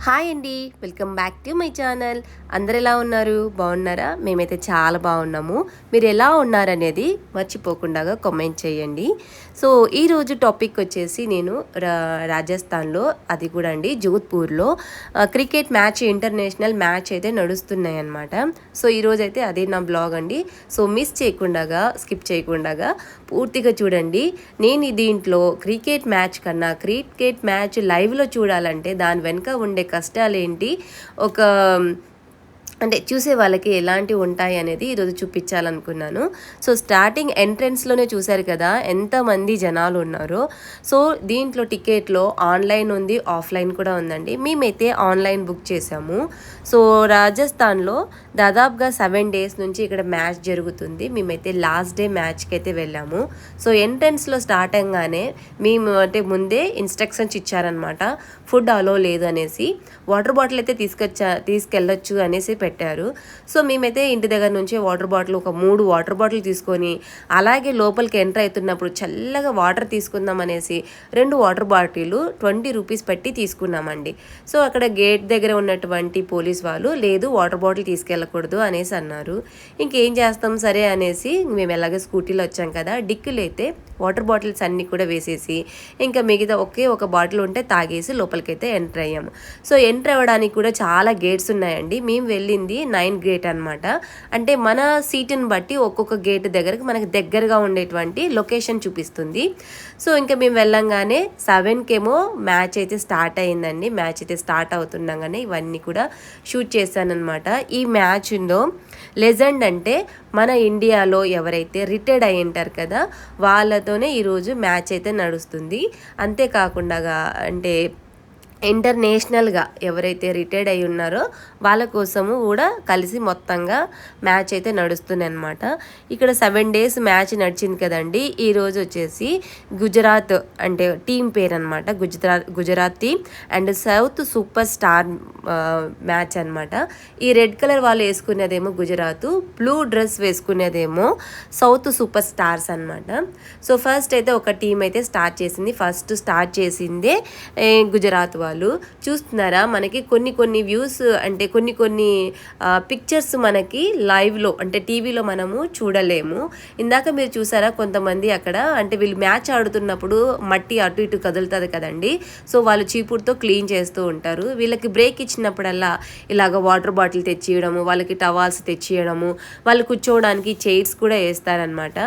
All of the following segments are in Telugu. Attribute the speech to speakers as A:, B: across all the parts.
A: హాయ్ అండి. Welcome back to my channel. అందరు ఎలా ఉన్నారు? బాగున్నారా? మేమైతే చాలా బాగున్నాము. మీరు ఎలా ఉన్నారనేది మర్చిపోకుండా కామెంట్ చేయండి. సో ఈరోజు టాపిక్ వచ్చేసి నేను రా- రాజస్థాన్లో అది కూడా అండి జోధ్పూర్లో క్రికెట్ మ్యాచ్ ఇంటర్నేషనల్ మ్యాచ్ అయితే నడుస్తున్నాయి అన్నమాట సో ఈరోజు అయితే అదే నా బ్లాగ్ అండి. సో మిస్ చేయకుండా స్కిప్ చేయకుండా పూర్తిగా చూడండి. నేను దీంట్లో క్రికెట్ మ్యాచ్ కన్నా క్రికెట్ మ్యాచ్ లైవ్లో చూడాలంటే దాని వెనుక ఉండే కష్టాలు ఏంటి ఒక అంటే చూసే వాళ్ళకి ఎలాంటివి ఉంటాయి అనేది ఈరోజు చూపించాలనుకున్నాను. సో స్టార్టింగ్ ఎంట్రెన్స్లోనే చూశారు కదా ఎంతమంది జనాలు ఉన్నారో. సో దీంట్లో టికెట్లో ఆన్లైన్ ఉంది ఆఫ్లైన్ కూడా ఉందండి. మేమైతే ఆన్లైన్ బుక్ చేసాము సో రాజస్థాన్లో దాదాపుగా సెవెన్ డేస్ నుంచి ఇక్కడ మ్యాచ్ జరుగుతుంది. మేమైతే లాస్ట్ డే మ్యాచ్కి అయితే వెళ్ళాము. సో ఎంట్రెన్స్లో స్టార్ట్ అయ్యగానే మేము అంటే ముందే ఇన్స్ట్రక్షన్స్ ఇచ్చారనమాట ఫుడ్ అలో లేదు అనేసి వాటర్ బాటిల్ అయితే తీసుకొచ్చా తీసుకెళ్ళొచ్చు అనేసి పెట్టారు. సో మేమైతే ఇంటి దగ్గర నుంచి వాటర్ బాటిల్ ఒక మూడు వాటర్ బాటిల్ తీసుకొని అలాగే లోపలికి ఎంటర్ అవుతున్నప్పుడు చల్లగా వాటర్ తీసుకుందాం అనేసి రెండు వాటర్ బాటిల్ ట్వంటీ రూపీస్ పెట్టి తీసుకున్నామండి. సో అక్కడ గేట్ దగ్గర ఉన్నటువంటి పోలీస్ వాళ్ళు లేదు వాటర్ బాటిల్ తీసుకెళ్ళకూడదు అనేసి అన్నారు. ఇంకేం చేస్తాం సరే అనేసి మేము ఎలాగ స్కూటీలో వచ్చాం కదా డిక్కులు అయితే వాటర్ బాటిల్స్ అన్నీ కూడా వేసేసి ఇంకా మిగతా ఒకే ఒక బాటిల్ ఉంటే తాగేసి లోపలికైతే ఎంటర్ అయ్యాము సో ఎంటర్ అవ్వడానికి కూడా చాలా గేట్స్ ఉన్నాయండి. మేము వెళ్ళింది నైన్ గేట్ అనమాట అంటే మన సీటుని బట్టి ఒక్కొక్క గేట్ దగ్గరకు మనకు దగ్గరగా ఉండేటువంటి లొకేషన్ చూపిస్తుంది. సో ఇంకా మేము వెళ్ళంగానే సెవెన్కేమో మ్యాచ్ అయితే స్టార్ట్ అయిందండి. మ్యాచ్ అయితే స్టార్ట్ అవుతుండగానే ఇవన్నీ కూడా షూట్ చేశానన్నమాట. ఈ మ్యాచ్లో లెజెండ్ అంటే మన ఇండియాలో ఎవరైతే రిటైర్డ్ అయి ఉంటారు కదా వాళ్ళతోనే ఈరోజు మ్యాచ్ అయితే నడుస్తుంది. అంతేకాకుండా అంటే ఇంటర్నేషనల్గా ఎవరైతే రిటైర్డ్ అయి ఉన్నారో వాళ్ళ కోసము కూడా కలిసి మొత్తంగా మ్యాచ్ అయితే నడుస్తుంది అనమాట ఇక్కడ సెవెన్ డేస్ మ్యాచ్ నడిచింది కదండి. ఈరోజు వచ్చేసి గుజరాత్ అంటే టీం పేరు అనమాట Gujarat Gujarat team and south super star match అనమాట ఈ రెడ్ కలర్ వాళ్ళు వేసుకునేదేమో గుజరాత్ బ్లూ డ్రెస్ వేసుకునేదేమో సౌత్ సూపర్ స్టార్స్ అన్నమాట. సో ఫస్ట్ అయితే ఒక టీం అయితే స్టార్ట్ చేసింది. ఫస్ట్ స్టార్ట్ చేసిందే గుజరాత్ వాళ్ళు. చూస్తున్నారా? మనకి కొన్ని కొన్ని వ్యూస్ అంటే కొన్ని కొన్ని పిక్చర్స్ మనకి లైవ్లో అంటే టీవీలో మనము చూడలేము. ఇందాక మీరు చూసారా కొంతమంది అక్కడ అంటే వీళ్ళు మ్యాచ్ ఆడుతున్నప్పుడు మట్టి అటు ఇటు కదులుతుంది కదండి. సో వాళ్ళు చీపుడుతో క్లీన్ చేస్తూ ఉంటారు. వీళ్ళకి బ్రేక్ ఇచ్చినప్పుడల్లా ఇలాగ వాటర్ బాటిల్ తెచ్చియడము వాళ్ళకి టవాల్స్ తెచ్చియడము వాళ్ళు కూర్చోవడానికి చైర్స్ కూడా వేస్తారనమాట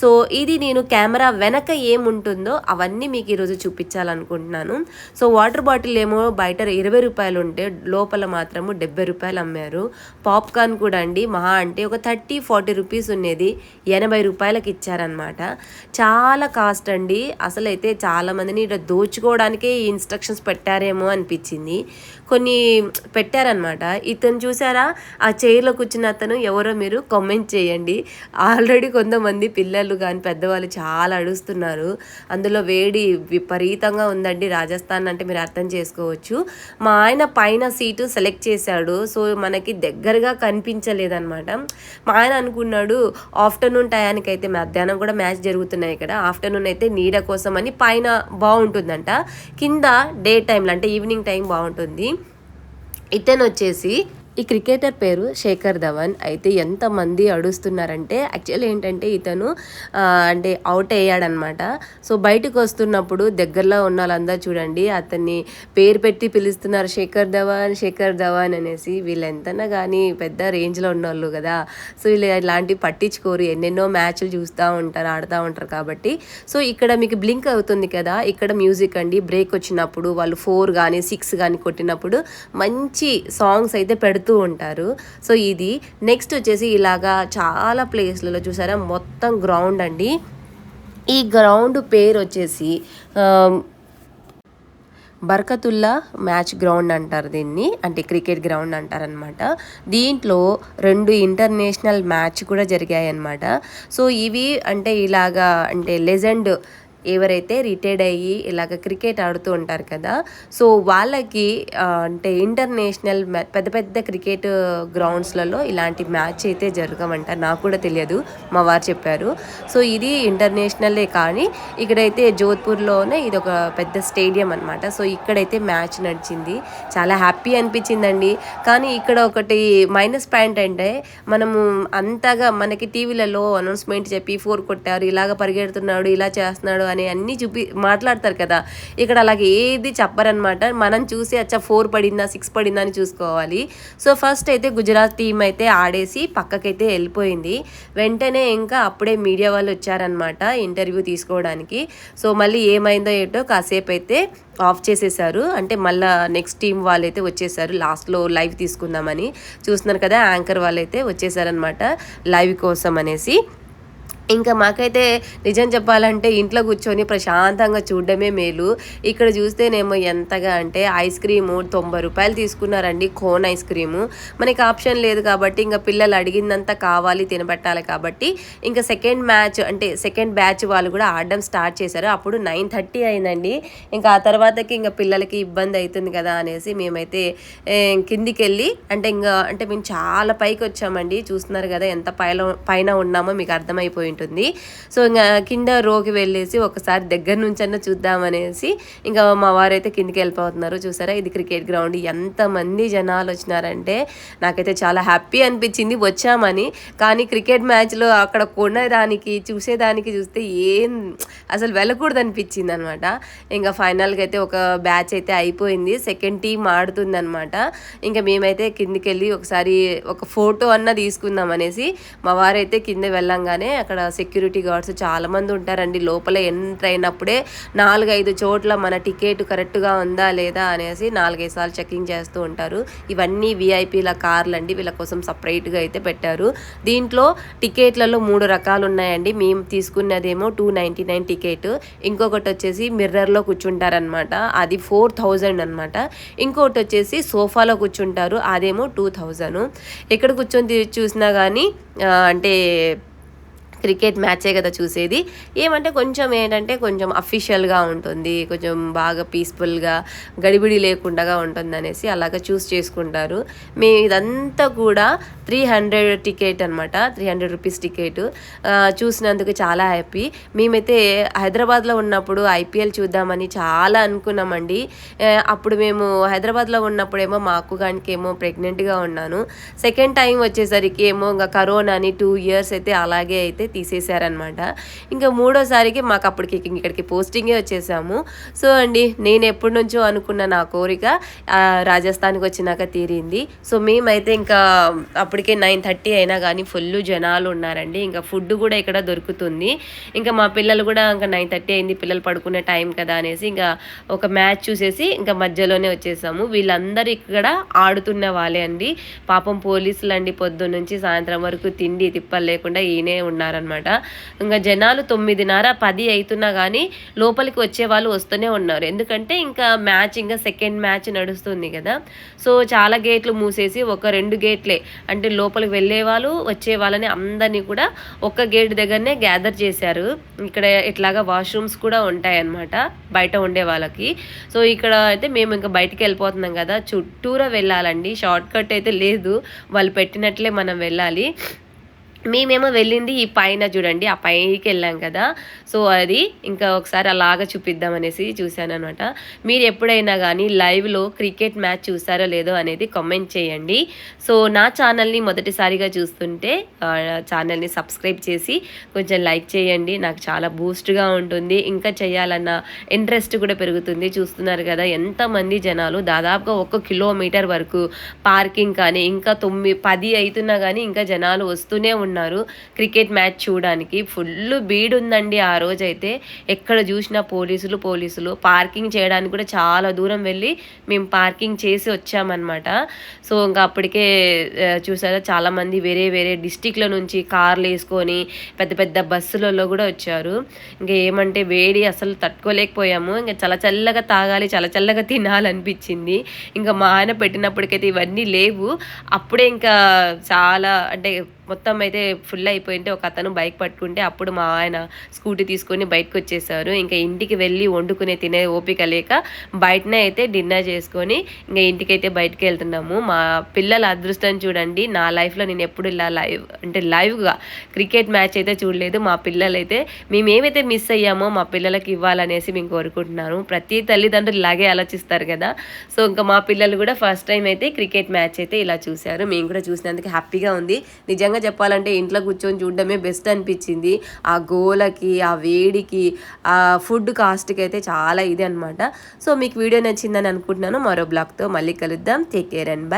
A: సో ఇది నేను కెమెరా వెనక ఏముంటుందో అవన్నీ మీకు ఈరోజు చూపించాలనుకుంటున్నాను. సో వాటర్ బాటిల్ ఏమో బయట ఇరవై రూపాయలు ఉంటే లోపల మాత్రము డెబ్బై రూపాయలు అమ్మారు. పాప్కార్న్ కూడా అండి మహా అంటే ఒక థర్టీ ఫార్టీ రూపీస్ ఉండేది ఎనభై రూపాయలకి ఇచ్చారనమాట చాలా కాస్ట్ అండి అసలైతే చాలా మందిని ఇక్కడ దోచుకోవడానికే ఈ ఇన్స్ట్రక్షన్స్ పెట్టారేమో అనిపించింది. కొన్ని పెట్టారనమాట ఇతను చూసారా ఆ చైర్లో కూర్చున్న అతను ఎవరో మీరు కామెంట్ చేయండి. ఆల్రెడీ కొంతమంది పిల్లలు కానీ పెద్దవాళ్ళు చాలా అడుస్తున్నారు. అందులో వేడి విపరీతంగా ఉందండి రాజస్థాన్ అంటే మీరు అర్థం చేసుకోవచ్చు. మా ఆయన పైన సీటు సెలెక్ట్ చేశాడు. సో మనకి దగ్గరగా కనిపించలేదన్నమాట. మా ఆయన అనుకున్నాడు ఆఫ్టర్నూన్ టయానికి అయితే మధ్యాహ్నం కూడా మ్యాచ్ జరుగుతున్నాయి ఇక్కడ ఆఫ్టర్నూన్ అయితే నీడ కోసం అని పైన బాగుంటుందంట. కింద డే టైంలో అంటే ఈవినింగ్ టైం బాగుంటుంది. ఇతను వచ్చేసి ఈ క్రికెటర్ పేరు శేఖర్ ధవన్. అయితే ఎంతమంది అడుస్తున్నారంటే యాక్చువల్ ఏంటంటే ఇతను అంటే అవుట్ అయ్యాడనమాట. సో బయటకు వస్తున్నప్పుడు దగ్గరలో ఉన్న వాళ్ళందరూ చూడండి అతన్ని పేరు పెట్టి పిలుస్తున్నారు శేఖర్ ధవన్ శేఖర్ ధవన్ అనేసి. వీళ్ళు ఎంతనా కానీ పెద్ద రేంజ్లో ఉన్నోళ్ళు కదా. సో వీళ్ళు ఇలాంటివి పట్టించుకోరు. ఎన్నెన్నో మ్యాచ్లు చూస్తూ ఉంటారు ఆడుతూ ఉంటారు కాబట్టి. సో ఇక్కడ మీకు బ్లింక్ అవుతుంది కదా. ఇక్కడ మ్యూజిక్ అండి బ్రేక్ వచ్చినప్పుడు వాళ్ళు ఫోర్ కానీ సిక్స్ కానీ కొట్టినప్పుడు మంచి సాంగ్స్ అయితే పెడుతూ ఉంటారు. సో ఇది నెక్స్ట్ వచ్చేసి ఇలాగా చాలా ప్లేస్లలో చూసారా మొత్తం గ్రౌండ్ అండి. ఈ గ్రౌండ్ పేరు వచ్చేసి బర్కతుల్లా మ్యాచ్ గ్రౌండ్ అంటారు దీన్ని. అంటే క్రికెట్ గ్రౌండ్ అంటారనమాట దీంట్లో రెండు ఇంటర్నేషనల్ మ్యాచ్ కూడా జరిగాయి అన్నమాట సో ఇవి అంటే ఇలాగా అంటే లెజెండ్ ఎవరైతే రిటైర్డ్ అయ్యి ఇలాగ క్రికెట్ ఆడుతూ ఉంటారు కదా సో వాళ్ళకి అంటే ఇంటర్నేషనల్ పెద్ద పెద్ద క్రికెట్ గ్రౌండ్స్లలో ఇలాంటి మ్యాచ్ అయితే జరగమంట నాకు కూడా తెలియదు మా వారు చెప్పారు. సో ఇది ఇంటర్నేషనలే కానీ ఇక్కడైతే జోధ్పూర్లోనే ఇది ఒక పెద్ద స్టేడియం అనమాట సో ఇక్కడైతే మ్యాచ్ నడిచింది. చాలా హ్యాపీ అనిపించిందండి. కానీ ఇక్కడ ఒకటి మైనస్ పాయింట్ అంటే మనము అంతగా మనకి టీవీలలో అనౌన్స్మెంట్ చెప్పి ఫోర్ కొట్టారు ఇలాగ పరిగెడుతున్నాడు ఇలా చేస్తున్నాడు అని అన్నీ చూపి మాట్లాడతారు కదా. ఇక్కడ అలాగే ఏది చెప్పరనమాట మనం చూసి అచ్చా ఫోర్ పడిందా సిక్స్ పడిందా అని చూసుకోవాలి. సో ఫస్ట్ అయితే గుజరాత్ టీం అయితే ఆడేసి పక్కకైతే వెళ్ళిపోయింది. వెంటనే ఇంకా అప్పుడే మీడియా వాళ్ళు వచ్చారనమాట ఇంటర్వ్యూ తీసుకోవడానికి. సో మళ్ళీ ఏమైందో ఏంటో కాసేపు అయితే ఆఫ్ చేసేసారు. అంటే మళ్ళీ నెక్స్ట్ టీం వాళ్ళైతే వచ్చేసారు. లాస్ట్లో లైవ్ తీసుకుందామని. చూస్తున్నారు కదా యాంకర్ వాళ్ళైతే వచ్చేసారనమాట లైవ్ కోసం అనేసి. ఇంకా మాకైతే నిజం చెప్పాలంటే ఇంట్లో కూర్చొని ప్రశాంతంగా చూడడమే మేలు. ఇక్కడ చూస్తేనేమో ఎంతగా అంటే ఐస్ క్రీము తొంభై రూపాయలు తీసుకున్నారండి కోన్ ఐస్ క్రీము. మనకి ఆప్షన్ లేదు కాబట్టి ఇంకా పిల్లలు అడిగిందంతా కావాలి తినబెట్టాలి కాబట్టి ఇంకా సెకండ్ మ్యాచ్ అంటే సెకండ్ బ్యాచ్ వాళ్ళు కూడా ఆడడం స్టార్ట్ చేశారు. అప్పుడు నైన్ థర్టీ అయిందండి. ఇంకా ఆ తర్వాతకి ఇంకా పిల్లలకి ఇబ్బంది అవుతుంది కదా అనేసి మేమైతే కిందికి వెళ్ళి అంటే ఇంకా అంటే మేము చాలా పైకి వచ్చామండి. చూస్తున్నారు కదా ఎంత పైన పైన ఉన్నామో మీకు అర్థమైపోయింది ఉంటుంది. సో ఇంకా కింద రోకి వెళ్ళేసి ఒకసారి దగ్గర నుంచి అన్న చూద్దామనేసి ఇంకా మా వారైతే కిందికి వెళ్ళిపోతున్నారు చూసారా? ఇది క్రికెట్ గ్రౌండ్. ఎంతమంది జనాలు వచ్చినారంటే నాకైతే చాలా హ్యాపీ అనిపించింది. వచ్చామని. కానీ క్రికెట్ మ్యాచ్లో అక్కడ కొనేదానికి చూసేదానికి చూస్తే ఏం అసలు వెళ్ళకూడదు అనిపించింది అనమాట ఇంకా ఫైనల్గా అయితే ఒక బ్యాచ్ అయితే అయిపోయింది. సెకండ్ టీం ఆడుతుంది అనమాట ఇంకా మేమైతే కిందికి వెళ్ళి ఒకసారి ఒక ఫోటో అన్న తీసుకుందాం అనేసి మా వారైతే కింద వెళ్ళంగానే అక్కడ సెక్యూరిటీ గార్డ్స్ చాలామంది ఉంటారండి. లోపల ఎంటర్ అయినప్పుడే నాలుగైదు చోట్ల మన టికెట్ కరెక్ట్గా ఉందా లేదా అనేసి నాలుగైదు సార్లు చెకింగ్ చేస్తూ ఉంటారు. ఇవన్నీ విఐపీల కార్లు అండి వీళ్ళ కోసం సపరేట్గా అయితే పెట్టారు. దీంట్లో టికెట్లలో మూడు రకాలు ఉన్నాయండి. మేము తీసుకున్నదేమో టూ నైంటీ నైన్ టికెట్. ఇంకొకటి వచ్చేసి మిర్రర్లో కూర్చుంటారనమాట అది ఫోర్ థౌజండ్ అనమాట ఇంకొకటి వచ్చేసి సోఫాలో కూర్చుంటారు. అదేమో టూ థౌజండ్. ఎక్కడ కూర్చొని చూసినా కానీ అంటే క్రికెట్ మ్యాచే కదా చూసేది. ఏమంటే కొంచెం ఏంటంటే కొంచెం అఫీషియల్గా ఉంటుంది. కొంచెం బాగా పీస్ఫుల్గా గడిబిడి లేకుండా ఉంటుంది అనేసి అలాగ చూస్ చేసుకుంటారు. మేము ఇదంతా కూడా త్రీ హండ్రెడ్ టికెట్ అనమాట త్రీ హండ్రెడ్ రూపీస్ టికెట్ చూసినందుకు చాలా హ్యాపీ మేమైతే హైదరాబాద్లో ఉన్నప్పుడు ఐపీఎల్ చూద్దామని చాలా అనుకున్నామండి. అప్పుడు మేము హైదరాబాద్లో ఉన్నప్పుడేమో మా అక్కుగానికి ఏమో ప్రెగ్నెంట్గా ఉన్నాను. సెకండ్ టైం వచ్చేసరికి ఏమో ఇంకా కరోనా అని టూ ఇయర్స్ అయితే అలాగే అయితే తీసేశారనమాట ఇంకా మూడోసారికి మాకు అప్పటికి ఇక్కడికి పోస్టింగే వచ్చేసాము. సో అండి నేను ఎప్పటి నుంచో అనుకున్న నా కోరిక రాజస్థాన్కి వచ్చినాక తీరింది. సో మేమైతే ఇంకా అప్పటికే నైన్ థర్టీ అయినా కానీ ఫుల్ జనాలు ఉన్నారండి. ఇంకా ఫుడ్ కూడా ఇక్కడ దొరుకుతుంది. ఇంకా మా పిల్లలు కూడా ఇంకా నైన్ థర్టీ అయింది పిల్లలు పడుకునే టైం కదా అనేసి ఇంకా ఒక మ్యాచ్ చూసేసి ఇంకా మధ్యలోనే వచ్చేసాము. వీళ్ళందరూ ఇక్కడ ఆడుతున్న వాళ్ళే అండి. పాపం పోలీసులు అండి పొద్దున్నుంచి సాయంత్రం వరకు తిండి తిప్పలు లేకుండా ఈయనే ఉన్నారు ఉన్నారనమాట ఇంకా జనాలు తొమ్మిదిన్నర పది అవుతున్నా కానీ లోపలికి వచ్చే వాళ్ళు వస్తూనే ఉన్నారు. ఎందుకంటే ఇంకా మ్యాచ్ ఇంకా సెకండ్ మ్యాచ్ నడుస్తుంది కదా. సో చాలా గేట్లు మూసేసి ఒక రెండు గేట్లే. అంటే లోపలికి వెళ్ళే వాళ్ళు వచ్చే వాళ్ళని అందరినీ కూడా ఒక్క గేట్ దగ్గరనే గ్యాదర్ చేశారు. ఇక్కడ ఇట్లాగా వాష్రూమ్స్ కూడా ఉంటాయి అన్నమాట బయట ఉండే వాళ్ళకి. సో ఇక్కడ అయితే మేము ఇంకా బయటికి వెళ్ళిపోతున్నాం కదా. చుట్టూరా వెళ్ళాలండి. షార్ట్ కట్ అయితే లేదు. వాళ్ళు పెట్టినట్లే మనం వెళ్ళాలి. మేమేమో వెళ్ళింది ఈ పైన చూడండి ఆ పైకి వెళ్ళాం కదా. సో అది ఇంకా ఒకసారి అలాగా చూపిద్దాం అనేసి చూశాను అనమాట మీరు ఎప్పుడైనా కానీ లైవ్లో క్రికెట్ మ్యాచ్ చూసారో లేదో అనేది కామెంట్ చేయండి. సో నా ఛానల్ని మొదటిసారిగా చూస్తుంటే ఛానల్ని సబ్స్క్రైబ్ చేసి కొంచెం లైక్ చేయండి. నాకు చాలా బూస్ట్గా ఉంటుంది. ఇంకా చేయాలన్న ఇంట్రెస్ట్ కూడా పెరుగుతుంది. చూస్తున్నారు కదా ఎంతమంది జనాలు దాదాపుగా ఒక కిలోమీటర్ వరకు పార్కింగ్ కానీ ఇంకా తొమ్మిది పది అవుతున్నా కానీ ఇంకా జనాలు వస్తూనే ఉన్నారు. క్రికెట్ మ్యాచ్ చూడడానికి ఫుల్ బీడ్ ఉందండి ఆ రోజైతే. ఎక్కడ చూసినా పోలీసులు పోలీసులు. పార్కింగ్ చేయడానికి కూడా చాలా దూరం వెళ్ళి మేము పార్కింగ్ చేసి వచ్చామన్నమాట. సో ఇంకా అప్పటికే చూసారా చాలామంది వేరే వేరే డిస్టిక్ల నుంచి కార్లు వేసుకొని పెద్ద పెద్ద బస్సులలో కూడా వచ్చారు. ఇంకా ఏమంటే వేడి అసలు తట్టుకోలేకపోయాము. ఇంకా చల్ల చల్లగా తాగాలి చల్ల చల్లగా తినాలనిపించింది. ఇంకా మా ఆయన పెట్టినప్పటికైతే ఇవన్నీ లేవు. అప్పుడే ఇంకా చాలా అంటే మొత్తం అయితే ఫుల్ అయిపోయింటే ఒక అతను బైక్ పట్టుకుంటే అప్పుడు మా ఆయన స్కూటీ తీసుకొని బయటకు వచ్చేసారు. ఇంకా ఇంటికి వెళ్ళి వండుకునే తినే ఓపిక లేక బయటనే అయితే డిన్నర్ చేసుకొని ఇంకా ఇంటికైతే బయటకు వెళ్తున్నాము. మా పిల్లల అదృష్టం చూడండి. నా లైఫ్లో నేను ఎప్పుడు ఇలా లైవ్ అంటే లైవ్గా క్రికెట్ మ్యాచ్ అయితే చూడలేదు. మా పిల్లలు అయితే మేము ఏమైతే మిస్ అయ్యామో మా పిల్లలకి ఇవ్వాలనేసి మేము కోరుకుంటున్నాను. ప్రతి తల్లిదండ్రులు ఇలాగే ఆలోచిస్తారు కదా. సో ఇంకా మా పిల్లలు కూడా ఫస్ట్ టైం అయితే క్రికెట్ మ్యాచ్ అయితే ఇలా చూశారు. మేము కూడా చూసినందుకు హ్యాపీగా ఉంది. నిజంగా నిజంగా చెప్పాలంటే ఇంట్లో కూర్చొని చూడడమే బెస్ట్ అనిపించింది. ఆ గోలకి ఆ వేడికి ఆ ఫుడ్ కాస్ట్కి అయితే చాలా ఇది అనమాట సో మీకు వీడియో నచ్చిందని అనుకుంటున్నాను. మరో బ్లాగ్తో మళ్ళీ కలుద్దాం. Take care and bye.